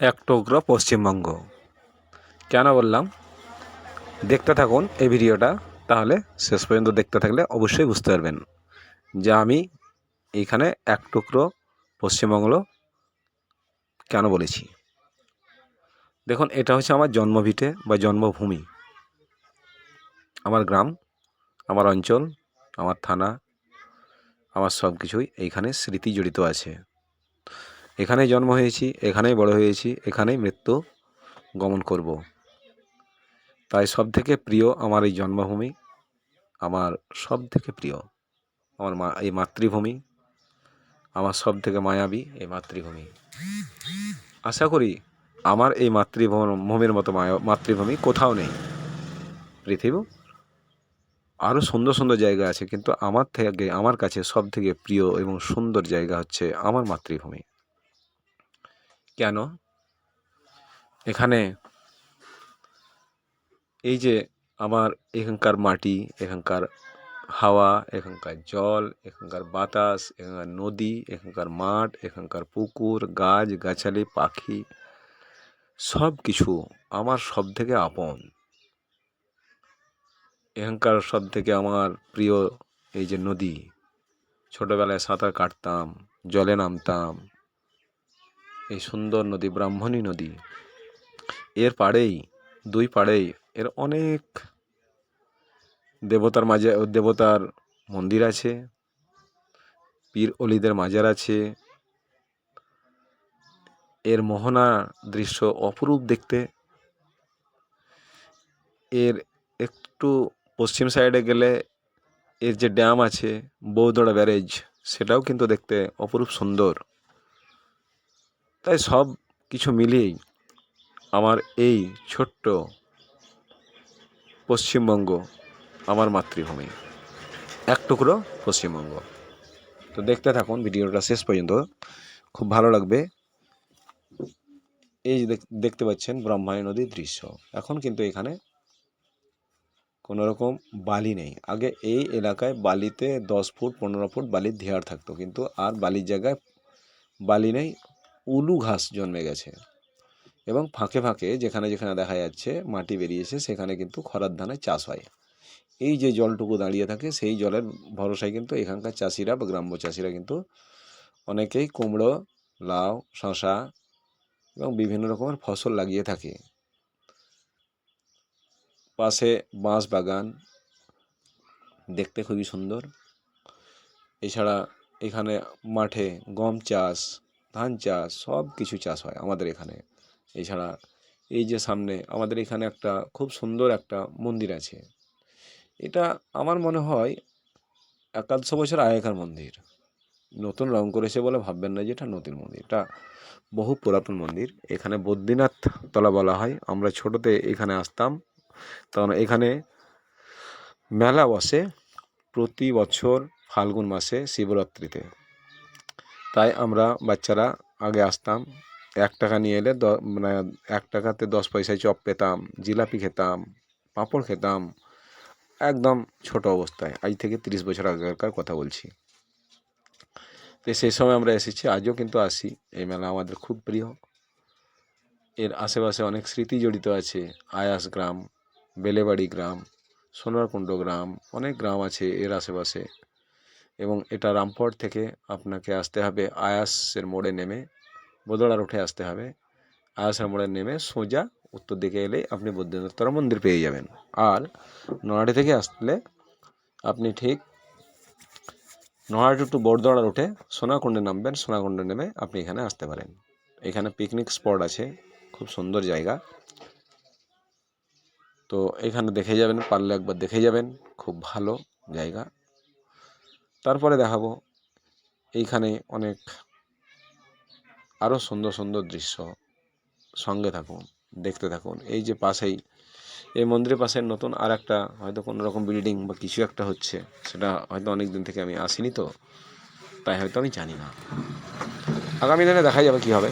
এক টুকরো পশ্চিমবঙ্গ। কেন বললাম? দেখতে থাকুন এই ভিডিওটা, তাহলে শেষ পর্যন্ত দেখতে থাকলে অবশ্যই বুঝতে পারবেন যে আমি এইখানে এক টুকরো পশ্চিমবঙ্গ কেন বলেছি। দেখুন, এটা হচ্ছে আমার জন্মভিটে বা জন্মভূমি। আমার গ্রাম, আমার অঞ্চল, আমার থানা, আমার সব কিছুই এইখানে স্মৃতি জড়িত আছে। এখানেই জন্ম হয়েছি, এখানেই বড় হয়েছি, এখানেই মৃত্যু গমন করব। তাই সব থেকে প্রিয় আমার এই জন্মভূমি, আমার সব থেকে প্রিয় আমার মা, এই মাতৃভূমি, আমার সব থেকে মায়াবী এই মাতৃভূমি। আশা করি আমার এই মাতৃভূমির মতো মায়া, মাতৃভূমি কোথাও নেই। পৃথিবী আরও সুন্দর সুন্দর জায়গা আছে, কিন্তু আমার থেকে, আমার কাছে সব থেকে প্রিয় এবং সুন্দর জায়গা হচ্ছে আমার মাতৃভূমি। কেন? এখানে এই যে আমার এখানকার মাটি, এখানকার হাওয়া, এখানকার জল, এখানকার বাতাস, এখানকার নদী, এখানকার মাঠ, এখানকার পুকুর, গাছ, গাছালি, পাখি সব কিছু আমার সব থেকে আপন। এখানকার সব থেকে আমার প্রিয় এই যে নদী, ছোটোবেলায় সাঁতার কাটতাম, জলে নামতাম এই সুন্দর নদী, ব্রাহ্মণী নদী। এর পাড়েই, দুই পাড়েই এর অনেক দেবতার মাঝে, দেবতার মন্দির আছে, পীর অলিদের মাজার আছে। এর মোহনা দৃশ্য অপরূপ দেখতে। এর একটু পশ্চিম সাইডে গেলে এর যে ড্যাম আছে বৌদড়া ব্যারেজ, সেটাও কিন্তু দেখতে অপরূপ সুন্দর। তাই সব কিছু মিলিয়েই আমার এই ছোট্ট পশ্চিমবঙ্গ আমার মাতৃভূমি। এক টুকরো পশ্চিমবঙ্গ। তো দেখতে থাকুন, ভিডিওটা শেষ পর্যন্ত। খুব ভালো লাগবে। এই যে দেখ- দেখতে পাচ্ছেন ব্রহ্মায়ী নদীর দৃশ্য। এখন কিন্তু এখানে কোনো রকম বালি নেই। আগে এই এলাকায় বালিতে দশ ফুট, পনেরো ফুট বালির ধেয়ার থাকতো, কিন্তু আর বালির জায়গায় বালি নেই। উলু ঘাস জন্মে গেছে। এবং ফাঁকে ফাঁকে যেখানে যেখানে দেখা যাচ্ছে মাটি বেরিয়েছে, সেখানে কিন্তু খরার ধানের চাষ হয়। এই যে জলটুকু দাঁড়িয়ে থাকে, সেই জলের ভরসায় কিন্তু এখানকার চাষিরা বা গ্রাম্য চাষিরা কিন্তু অনেকেই কুমড়ো, লাউ শশা এবং বিভিন্ন রকমের ফসল লাগিয়ে থাকে। পাশে বাঁশ বাগান দেখতে খুবই সুন্দর। এছাড়া এখানে মাঠে গম চাষ ধান চাষ, সব কিছু চাষ হয় আমাদের এখানে। এছাড়া এই যে সামনে আমাদের এখানে একটা খুব সুন্দর একটা মন্দির আছে। এটা আমার মনে হয় একাদশো বছর আগেকার মন্দির। নতুন রং করেছে বলে ভাববেন না যে এটা নতুন মন্দির। এটা বহু পুরাতন মন্দির। এখানে বদ্রীনাথ তলা বলা হয়। আমরা ছোটোতে এখানে আসতাম। তখন এখানে মেলা বসে। প্রতি বছর ফাল্গুন মাসে শিবরাত্রিতে। তাই আমরা বাচ্চারা আগে আসতাম, এক টাকা নিয়ে এলে মানে এক টাকাতে দশ পয়সায় চপ পেতাম, জিলাপি খেতাম, পাঁপড় খেতাম, একদম ছোট অবস্থায়। আজ থেকে তিরিশ বছর আগেকার কথা বলছি। তো সেই সময় আমরা এসেছি, আজও কিন্তু আসি। এই মেলা আমাদের খুব প্রিয়। এর আশেপাশে অনেক স্মৃতি জড়িত আছে। আয়াস গ্রাম, বেলেবাড়ি গ্রাম, সোনারকুণ্ড গ্রাম, অনেক গ্রাম আছে এর আশেপাশে। এবং এটা রামপুর থেকে আপনাকে আসতে হবে আয়াসের মোড়ে নেমে বোদড়া উঠে আসতে হবে। আয়াসের মোড়ে নেমে সোজা উত্তর দিকে এলে আপনি বৈদ্যনাথতলা মন্দির পেয়ে যাবেন। আর নয়াডি থেকে আসলে আপনি ঠিক নয়াডি টু বড়দড়া রোডে সোনাকুণ্ডে নামবেন। সোনাকুণ্ডে নেমে আপনি এখানে আসতে পারেন। এখানে পিকনিক স্পট আছে, খুব সুন্দর জায়গা। তো এখানে দেখে যাবেন, পারলে একবার দেখে যাবেন। খুব ভালো জায়গা। তারপরে দেখাবো এইখানে অনেক আরও সুন্দর সুন্দর দৃশ্য। সঙ্গে থাকুন, দেখতে থাকুন। এই যে পাশেই, এই মন্দিরের পাশে নতুন আর একটা হয়তো কোনো রকম বিল্ডিং বা কিছু একটা হচ্ছে, সেটা হয়তো অনেক দিন থেকে আমি আসিনি তো, তাই হয়তো আমি জানি না। আগামী দিনে দেখা যাবে কী হবে।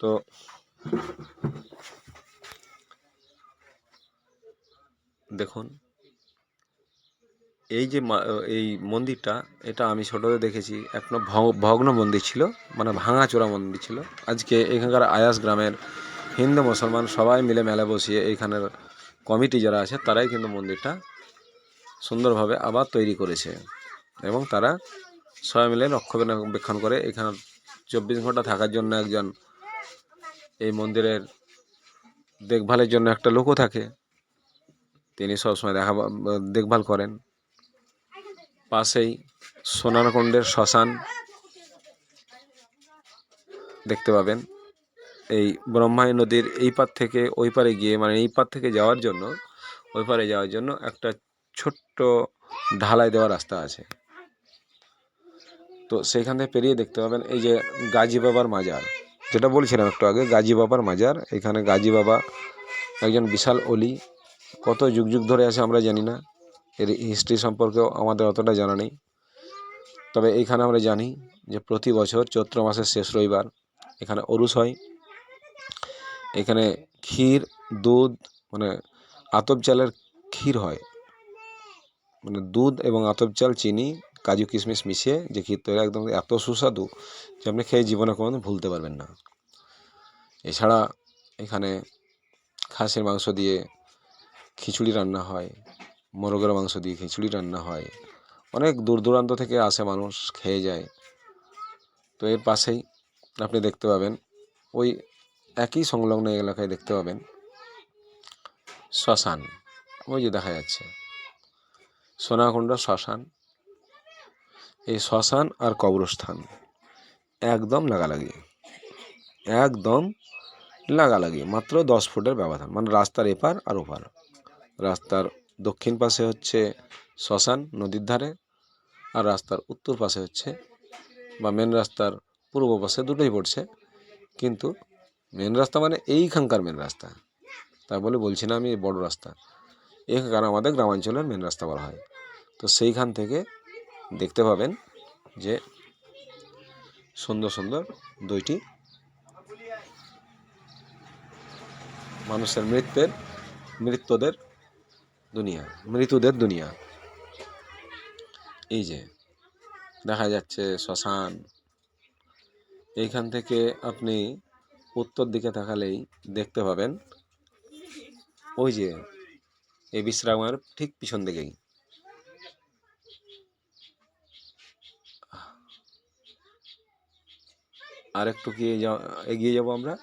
তো দেখুন। এই যে এই মন্দিরটা, এটা আমি ছোটতে দেখেছি একটা ভগ্ন মন্দির ছিল মানে ভাঙাচোরা মন্দির ছিল। আজকে এখানকার আয়াস গ্রামের হিন্দু, মুসলমান সবাই মিলে মেলা বসিয়ে এইখানের কমিটি যারা আছে, তারাই কিন্তু মন্দিরটা সুন্দরভাবে আবার তৈরি করেছে। এবং তারা সবাই মিলে রক্ষণাবেক্ষণ করে এখানে চব্বিশ ঘণ্টা থাকার জন্য একজন এই মন্দিরের দেখভালের জন্য একটা লোকও থাকে। তিনি সবসময় দেখা দেখভাল করেন। পাশেই সোনারকুণ্ডের শ্মশান দেখতে পাবেন। এই ব্রহ্মাই নদীর এই পার থেকে ওই পারে গিয়ে মানে এই পার থেকে যাওয়ার জন্য, ওই পারে যাওয়ার জন্য একটা ছোট্ট ঢালাই দেওয়া রাস্তা আছে। তো সেইখান থেকে পেরিয়ে দেখতে পাবেন এই যে গাজী বাবার মাজার। যেটা বলছিলাম একটু আগে, গাজী বাবার মাজার। এখানে গাজী বাবা একজন বিশাল অলি কত যুগ যুগ ধরে আছে আমরা জানি না। এর হিস্ট্রি সম্পর্কেও আমাদের অতটা জানা নেই। তবে এইখানে আমরা জানি যে প্রতি বছর চৈত্র মাসের শেষ রবিবার এখানে অরুষ হয়। এখানে ক্ষীর, দুধ মানে আতপ চালের ক্ষীর হয়। মানে দুধ এবং আতপ চাল, চিনি, কাজু কিশমিশ মিশিয়ে যে ক্ষীর তৈরি একদম এত সুস্বাদু যে আপনি খেয়ে জীবনে কোনোদিন ভুলতে পারবেন না। এছাড়া এখানে খাসির মাংস দিয়ে খিচুড়ি রান্না হয়, মোরগের মাংস দিয়ে খিচুড়ি রান্না হয়। অনেক দূর দূরান্ত থেকে আসে মানুষ, খেয়ে যায়। তো এর পাশেই আপনি দেখতে পাবেন, ওই একই সংলগ্ন এলাকায় দেখতে পাবেন শ্মশান। ওই যে দেখা যাচ্ছে, সোনাকুণ্ড শ্মশান। এই শ্মশান আর কবরস্থান, একদম লাগালাগি একদম লাগালাগি, মাত্র দশ ফুটের ব্যবধান মানে রাস্তার এপার আর ওপার। রাস্তার দক্ষিণ পাশে হচ্ছে শ্মশান নদীর ধারে আর রাস্তার উত্তর পাশে হচ্ছে বা মেন রাস্তার পূর্ব পাশে দুটোই পড়ছে। কিন্তু মেন রাস্তা মানে এইখানকার মেন রাস্তা। তাই বলে বলছি না আমি বড় রাস্তা। এখানকার আমাদের গ্রামাঞ্চলের মেন রাস্তা বলা হয়। তো সেইখান থেকে দেখতে পাবেন যে সুন্দর সুন্দর দুইটি মানুষের মৃত্যের মৃত্যুদের দুনিয়া মৃত্যুদের দুনিয়া। এই যে, দেখা যাচ্ছে শ্মশান। এইখান থেকে আপনি উত্তর দিকে তাকালেই দেখতে পাবেন, ওই যে, এই বিশ্রামের ঠিক পিছন দিকেই। আর একটু কি এগিয়ে যাব আমরা?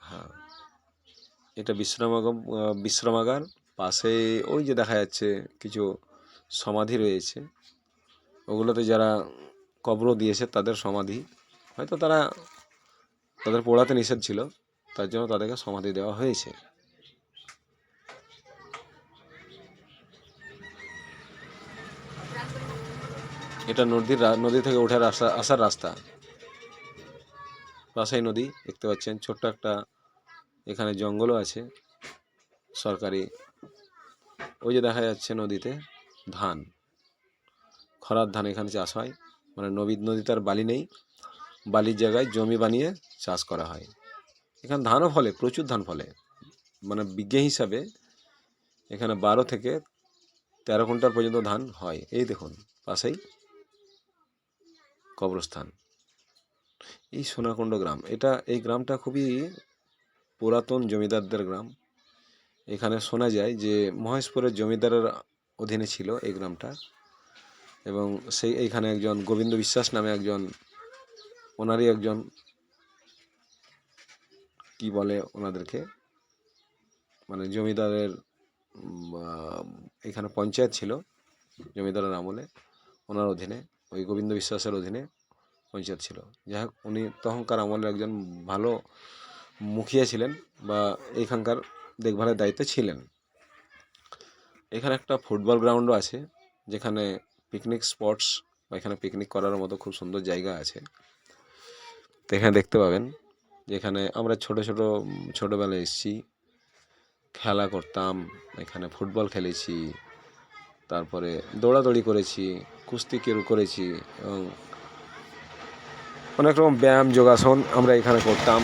হ্যাঁ। এটা বিশ্রামাগম বিশ্রামাগার। পাশে ওই যে দেখা যাচ্ছে কিছু সমাধি রয়েছে। ওগুলোতে যারা কবর দিয়েছে তাদের সমাধি। হয়তো তারা তাদের পোড়াতে নিষেধ ছিল, তার জন্য তাদেরকে সমাধি দেওয়া হয়েছে। এটা নদীর নদী থেকে ওঠার রাস্তা আসার রাস্তা। পাশেই নদী, দেখতে পাচ্ছেন, ছোট্ট একটা এখানে জঙ্গলও আছে। সরকারি ওই যে দেখা যাচ্ছে নদীতে ধান। খরার ধান এখানে চাষ হয়। মানে নবী নদীতে আর বালি নেই। বালির জায়গায় জমি বানিয়ে চাষ করা হয়। এখানে ধানও ফলে, প্রচুর ধান ফলে। মানে বিজ্ঞা হিসাবে এখানে বারো থেকে তেরো কুইন্টাল পর্যন্ত ধান হয়। এই দেখুন, পাশেই কবরস্থান। এই সোনাকুণ্ড গ্রাম। এটা, এই গ্রামটা খুবই পুরাতন জমিদারদের গ্রাম। এখানে শোনা যায় যে মহেশপুরের জমিদারের অধীনে ছিল এই গ্রামটা এবং সেই এইখানে একজন গোবিন্দ বিশ্বাস নামে একজন, ওনারই একজন, কি বলে ওনাদেরকে মানে জমিদারের এখানে পঞ্চায়েত ছিল জমিদারের আমলে, ওনার অধীনে, ওই গোবিন্দ বিশ্বাসের অধীনে পঞ্চায়েত ছিল। যাই হোক, উনি তখনকার আমলে একজন ভালো মুখিয়া ছিলেন বা এইখানকার দেখভালের দায়িত্বে ছিলেন। এখানে একটা ফুটবল গ্রাউন্ডও আছে, যেখানে পিকনিক স্পটস বা এখানে পিকনিক করার মতো খুব সুন্দর জায়গা আছে। এখানে দেখতে পাবেন, যেখানে আমরা ছোট ছোট, ছোটোবেলায় এসেছি, খেলা করতাম, এখানে ফুটবল খেলেছি, তারপরে দৌড়াদৌড়ি করেছি, কুস্তি কেউ করেছি এবং অনেক রকম ব্যায়াম, যোগাসন আমরা এখানে করতাম,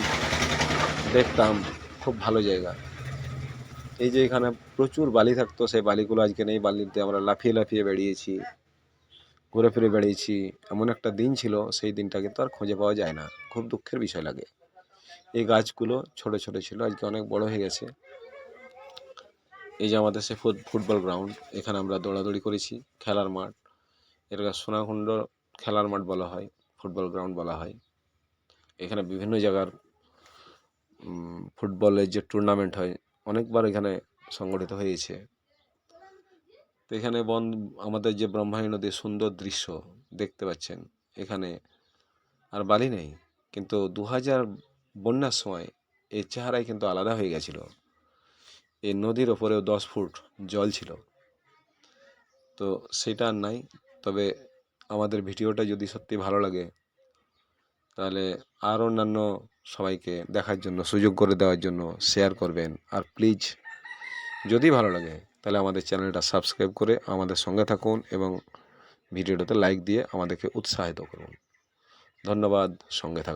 দেখতাম, খুব ভালো জায়গা। এই যে এখানে প্রচুর বালি থাকতো, সেই বালিগুলো আজকে নেই। বালিতে আমরা লাফিয়ে লাফিয়ে বেরিয়েছি ঘুরে ফিরে বেড়িয়েছি। এমন একটা দিন ছিল, সেই দিনটা কিন্তু আর খুঁজে পাওয়া যায় না। খুব দুঃখের বিষয় লাগে। এই গাছগুলো ছোট ছোট ছিল, আজকে অনেক বড় হয়ে গেছে। এই যে আমাদের সে ফুট- ফুটবল গ্রাউন্ড, এখানে আমরা দৌড়াদৌড়ি করেছি, খেলার মাঠ। এটাকে সোনাকুণ্ড খেলার মাঠ বলা হয়, ফুটবল গ্রাউন্ড বলা হয়। এখানে বিভিন্ন জায়গার ফুটবলের যে টুর্নামেন্ট হয় অনেকবার এখানে সংগঠিত হয়েছে। তো এখানে বন, আমাদের যে ব্রহ্মাণী নদীর সুন্দর দৃশ্য দেখতে পাচ্ছেন। এখানে আর বালি নেই, কিন্তু দু হাজার বন্যার সময় এর চেহারাই কিন্তু আলাদা হয়ে গেছিল। এই নদীর ওপরেও দশ ফুট জল ছিল। তো সেটা আর নাই, তবে আমাদের ভিডিওটা যদি সত্যি ভালো লাগে তাহলে আর অন্যান্য সবাইকে দেখার জন্য, সুযোগ করে দেওয়ার জন্য শেয়ার করবেন। আর প্লিজ যদি ভালো লাগে, তাহলে আমাদের চ্যানেলটা সাবস্ক্রাইব করে আমাদের সঙ্গে থাকুন এবং ভিডিওটাতে লাইক দিয়ে আমাদেরকে উৎসাহিত করুন। ধন্যবাদ, সঙ্গে থাকুন।